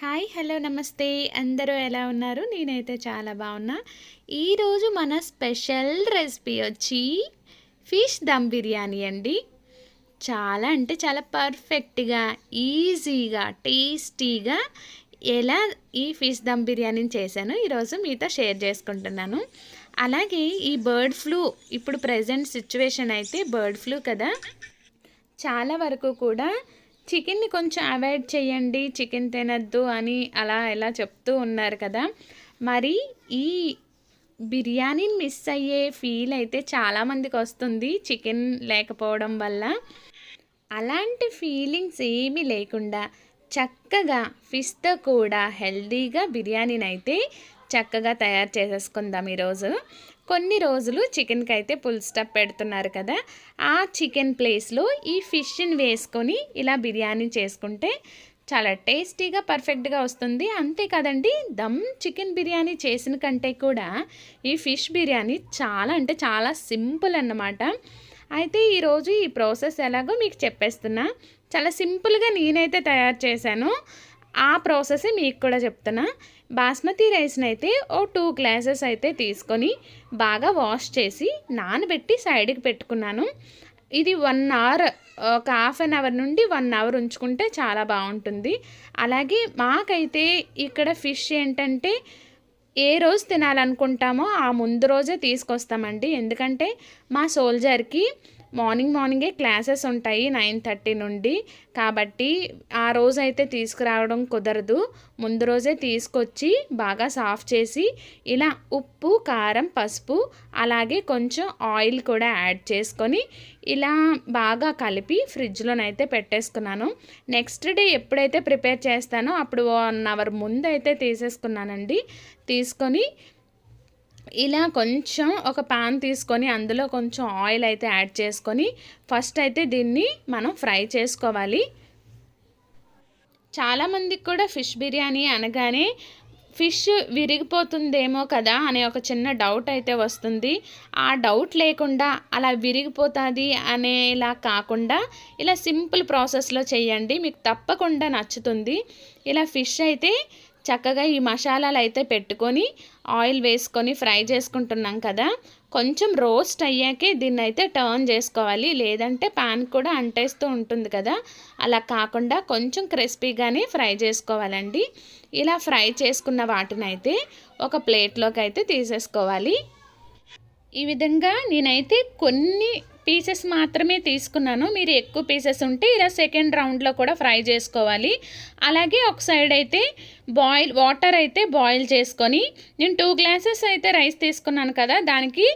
Hi hello నమస్తే. అందరూ ఎలా ఉన్నారు? నేనైతే చాలా బాగున్నా. ఈరోజు మన స్పెషల్ రెసిపీ వచ్చి ఫిష్ దమ్ బిర్యానీ అండి. చాలా అంటే చాలా పర్ఫెక్ట్గా ఈజీగా టేస్టీగా ఎలా ఈ ఫిష్ దమ్ బిర్యానీని చేశాను ఈరోజు మీతో షేర్ చేసుకుంటున్నాను. అలాగే ఈ బర్డ్ ఫ్లూ ఇప్పుడు ప్రజెంట్ సిచ్యువేషన్ అయితే బర్డ్ ఫ్లూ కదా. చాలా వరకు కూడా చికెన్ని కొంచెం అవాయిడ్ చేయండి చికెన్ తినద్దు అని అలా ఎలా చెప్తూ ఉన్నారు కదా. మరి ఈ బిర్యానీని మిస్ అయ్యే ఫీల్ అయితే చాలామందికి వస్తుంది చికెన్ లేకపోవడం వల్ల. అలాంటి ఫీలింగ్స్ ఏమీ లేకుండా చక్కగా ఫిష్తో కూడా హెల్దీగా బిర్యానీని అయితే చక్కగా తయారు చేసేసుకుందాం ఈరోజు. కొన్ని రోజులు చికెన్కి అయితే పుల్ స్టప్ పెడుతున్నారు కదా ఆ చికెన్ ప్లేస్లో ఈ ఫిష్ని వేసుకొని ఇలా బిర్యానీ చేసుకుంటే చాలా టేస్టీగా పర్ఫెక్ట్గా వస్తుంది. అంతే కదండి దమ్ చికెన్ బిర్యానీ చేసిన కంటే కూడా ఈ ఫిష్ బిర్యానీ చాలా అంటే చాలా సింపుల్ అన్నమాట. అయితే ఈరోజు ఈ ప్రాసెస్ ఎలాగో మీకు చెప్పేస్తున్నా. చాలా సింపుల్గా నేనైతే తయారు చేశాను. ఆ ప్రాసెస్ మీకు కూడా చెప్తున్నా. బాస్మతి రైస్ని అయితే ఓ టూ గ్లాసెస్ అయితే తీసుకొని బాగా వాష్ చేసి నానబెట్టి సైడ్కి పెట్టుకున్నాను. ఇది వన్ అవర్ ఒక హాఫ్ అన్ అవర్ నుండి వన్ అవర్ ఉంచుకుంటే చాలా బాగుంటుంది. అలాగే మాకైతే ఇక్కడ ఫిష్ ఏంటంటే ఏ రోజు తినాలనుకుంటామో ఆ ముందు రోజే తీసుకొస్తామండి. ఎందుకంటే మా సోల్జర్కి మార్నింగ్ మార్నింగే క్లాసెస్ ఉంటాయి నైన్ థర్టీ నుండి. కాబట్టి ఆ రోజు అయితే తీసుకురావడం కుదరదు. ముందు రోజే తీసుకొచ్చి బాగా సాఫ్ చేసి ఇలా ఉప్పు కారం పసుపు అలాగే కొంచెం ఆయిల్ కూడా యాడ్ చేసుకొని ఇలా బాగా కలిపి ఫ్రిడ్జ్లోనైతే పెట్టేసుకున్నాను. నెక్స్ట్ డే ఎప్పుడైతే ప్రిపేర్ చేస్తానో అప్పుడు వన్ అవర్ ముందు అయితే తీసేసుకున్నానండి. తీసుకొని ఇలా కొంచెం ఒక పాన్ తీసుకొని అందులో కొంచెం ఆయిల్ అయితే యాడ్ చేసుకొని ఫస్ట్ అయితే దీన్ని మనం ఫ్రై చేసుకోవాలి. చాలామందికి కూడా ఫిష్ బిర్యానీ అనగానే ఫిష్ విరిగిపోతుందేమో కదా అనే ఒక చిన్న డౌట్ అయితే వస్తుంది. ఆ డౌట్ లేకుండా అలా విరిగిపోతుంది అనేలా కాకుండా ఇలా సింపుల్ ప్రాసెస్లో చేయండి. మీకు తప్పకుండా నచ్చుతుంది. ఇలా ఫిష్ అయితే చక్కగా ఈ మసాలాలు అయితే పెట్టుకొని ఆయిల్ వేసుకొని ఫ్రై చేసుకుంటున్నాం కదా. కొంచెం రోస్ట్ అయ్యాకే దీన్ని అయితే టర్న్ చేసుకోవాలి. లేదంటే పాన్ కూడా అంటేస్తూ ఉంటుంది కదా. అలా కాకుండా కొంచెం క్రిస్పీగానే ఫ్రై చేసుకోవాలండి. ఇలా ఫ్రై చేసుకున్న వాటిని అయితే ఒక ప్లేట్లోకి అయితే తీసేసుకోవాలి. ఈ విధంగా నేనైతే కొన్ని పీసెస్ మాత్రమే తీసుకున్నాను. మీరు ఎక్కువ పీసెస్ ఉంటే ఇలా సెకండ్ రౌండ్లో కూడా ఫ్రై చేసుకోవాలి. అలాగే ఒక సైడ్ అయితే బాయిల్ వాటర్ అయితే బాయిల్ చేసుకొని నేను టూ గ్లాసెస్ అయితే రైస్ తీసుకున్నాను కదా దానికి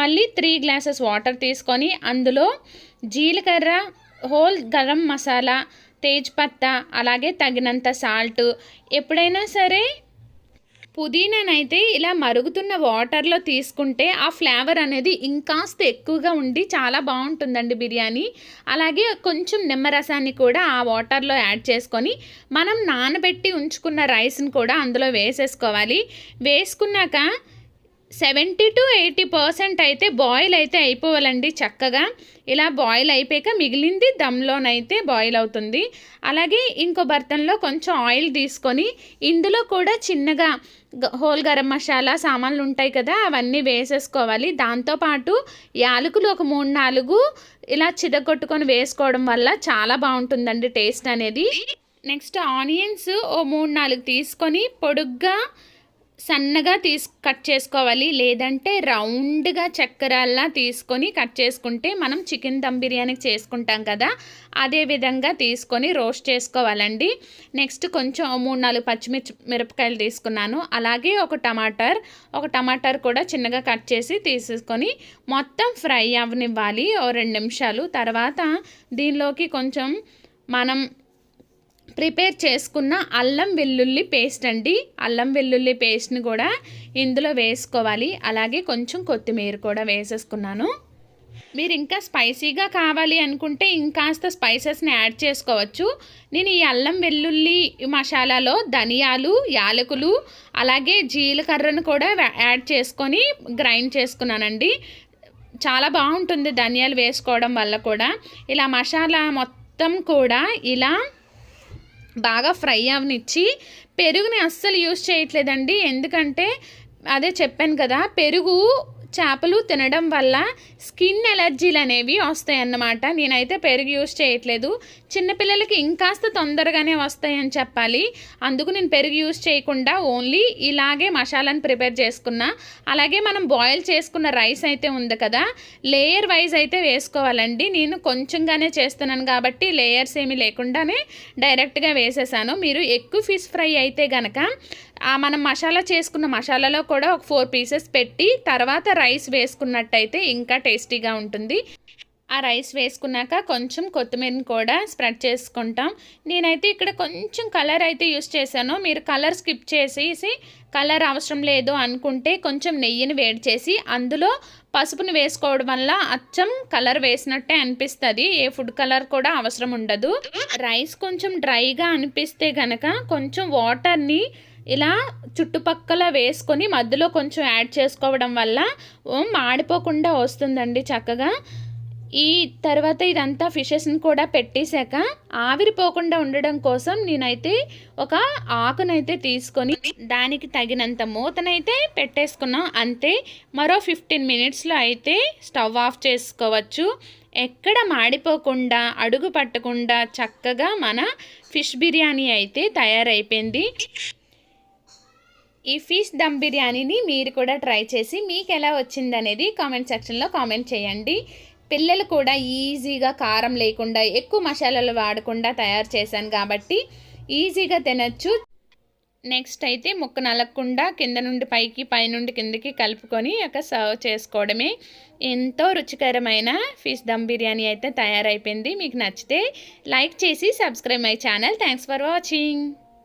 మళ్ళీ త్రీ గ్లాసెస్ వాటర్ తీసుకొని అందులో జీలకర్ర హోల్ గరం మసాలా తేజ్పత్తా అలాగే తగినంత సాల్ట్ ఎప్పుడైనా సరే పుదీనానైతే ఇలా మరుగుతున్న వాటర్లో తీసుకుంటే ఆ ఫ్లేవర్ అనేది ఇంకాస్త ఎక్కువగా ఉండి చాలా బాగుంటుందండి బిర్యానీ. అలాగే కొంచెం నిమ్మరసాన్ని కూడా ఆ వాటర్లో యాడ్ చేసుకొని మనం నానబెట్టి ఉంచుకున్న రైస్ని కూడా అందులో వేసేసుకోవాలి. వేసుకున్నాక సెవెంటీ టు ఎయిటీ పర్సెంట్ అయితే బాయిల్ అయితే అయిపోవాలండి చక్కగా. ఇలా బాయిల్ అయిపోయాక మిగిలింది దమ్లోనైతే బాయిల్ అవుతుంది. అలాగే ఇంకో బర్తన్లో కొంచెం ఆయిల్ తీసుకొని ఇందులో కూడా చిన్నగా హోల్ గరం మసాలా సామాన్లు ఉంటాయి కదా అవన్నీ వేసేసుకోవాలి. దాంతోపాటు యాలకులు ఒక మూడు నాలుగు ఇలా చిదగొట్టుకొని వేసుకోవడం వల్ల చాలా బాగుంటుందండి టేస్ట్ అనేది. నెక్స్ట్ ఆనియన్స్ ఓ మూడు నాలుగు తీసుకొని పొడుగ్గా సన్నగా తీస్ కట్ చేసుకోవాలి. లేదంటే రౌండ్గా చక్కెరల్లా తీసుకొని కట్ చేసుకుంటే మనం చికెన్ దమ్ బిర్యానీకి చేసుకుంటాం కదా అదే విధంగా తీసుకొని రోస్ట్ చేసుకోవాలండి. నెక్స్ట్ కొంచెం మూడు నాలుగు పచ్చిమిర్చి మిరపకాయలు తీసుకున్నాను. అలాగే ఒక టమాటర్ ఒక టమాటర్ కూడా చిన్నగా కట్ చేసి తీసుకొని మొత్తం ఫ్రై అవనివ్వాలి ఓ రెండు నిమిషాలు. తర్వాత దీనిలోకి కొంచెం మనం ప్రిపేర్ చేసుకున్న అల్లం వెల్లుల్లి పేస్ట్ అండి. అల్లం వెల్లుల్లి పేస్ట్ని కూడా ఇందులో వేసుకోవాలి. అలాగే కొంచెం కొత్తిమీర కూడా వేసేసుకున్నాను. మీరు ఇంకా స్పైసీగా కావాలి అనుకుంటే ఇంకాస్త స్పైసెస్ని యాడ్ చేసుకోవచ్చు. నేను ఈ అల్లం వెల్లుల్లి మసాలాలో ధనియాలు యాలకులు అలాగే జీలకర్రను కూడా యాడ్ చేసుకొని గ్రైండ్ చేసుకున్నానండి. చాలా బాగుంటుంది ధనియాలు వేసుకోవడం వల్ల కూడా. ఇలా మసాలా మొత్తం కూడా ఇలా బాగా ఫ్రై అవనిచ్చి పెరుగుని అస్సలు యూస్ చేయట్లేదండి. ఎందుకంటే అదే చెప్పాను కదా పెరుగు చేపలు తినడం వల్ల స్కిన్ ఎలర్జీలు అనేవి వస్తాయి అన్నమాట నేనైతే పెరుగు యూస్ చేయట్లేదు. చిన్నపిల్లలకి ఇంకాస్త తొందరగానే వస్తాయని చెప్పాలి. అందుకు నేను పెరుగు యూస్ చేయకుండా ఓన్లీ ఇలాగే మసాలాను ప్రిపేర్ చేసుకున్నా. అలాగే మనం బాయిల్ చేసుకున్న రైస్ అయితే ఉంది కదా లేయర్ వైజ్ అయితే వేసుకోవాలండి. నేను కొంచెంగానే చేస్తున్నాను కాబట్టి లేయర్స్ ఏమీ లేకుండానే డైరెక్ట్గా వేసేసాను. మీరు ఎక్కువ ఫిష్ ఫ్రై అయితే కనుక మనం మసాలా చేసుకున్న మసాలాలో కూడా ఒక ఫోర్ పీసెస్ పెట్టి తర్వాత రైస్ వేసుకున్నట్టయితే ఇంకా టేస్టీగా ఉంటుంది. ఆ రైస్ వేసుకున్నాక కొంచెం కొత్తిమీరని కూడా స్ప్రెడ్ చేసుకుంటాం. నేనైతే ఇక్కడ కొంచెం కలర్ అయితే యూస్ చేశాను. మీరు కలర్ స్కిప్ చేసేసి కలర్ అవసరం లేదు అనుకుంటే కొంచెం నెయ్యిని వేడి చేసి అందులో పసుపుని వేసుకోవడం వల్ల అచ్చం కలర్ వేసినట్టే అనిపిస్తుంది. ఏ ఫుడ్ కలర్ కూడా అవసరం ఉండదు. రైస్ కొంచెం డ్రైగా అనిపిస్తే కనుక కొంచెం వాటర్ని ఇలా చుట్టుపక్కల వేసుకొని మధ్యలో కొంచెం యాడ్ చేసుకోవడం వల్ల మాడిపోకుండా వస్తుందండి చక్కగా. ఈ తర్వాత ఇదంతా ఫిషెస్ని కూడా పెట్టేశాక ఆవిరిపోకుండా ఉండడం కోసం నేనైతే ఒక ఆకునైతే తీసుకొని దానికి తగినంత మూతనైతే పెట్టేసుకున్నాం. అంతే మరో ఫిఫ్టీన్ మినిట్స్లో అయితే స్టవ్ ఆఫ్ చేసుకోవచ్చు. ఎక్కడ మాడిపోకుండా అడుగు పట్టకుండా చక్కగా మన ఫిష్ బిర్యానీ అయితే తయారైపోయింది. ఈ ఫిష్ దమ్ బిర్యానీని మీరు కూడా ట్రై చేసి మీకు ఎలా వచ్చిందనేది కామెంట్ సెక్షన్లో కామెంట్ చేయండి. పిల్లలు కూడా ఈజీగా కారం లేకుండా ఎక్కువ మసాలాలు వాడకుండా తయారు చేశాను కాబట్టి ఈజీగా తినచ్చు. నెక్స్ట్ అయితే ముక్క నలగకుండా కింద నుండి పైకి పైనుండి కిందకి కలుపుకొని ఒక సర్వ్ చేసుకోవడమే. ఎంతో రుచికరమైన ఫిష్ దమ్ బిర్యానీ అయితే తయారైపోయింది. మీకు నచ్చితే లైక్ చేసి subscribe my channel thanks for watching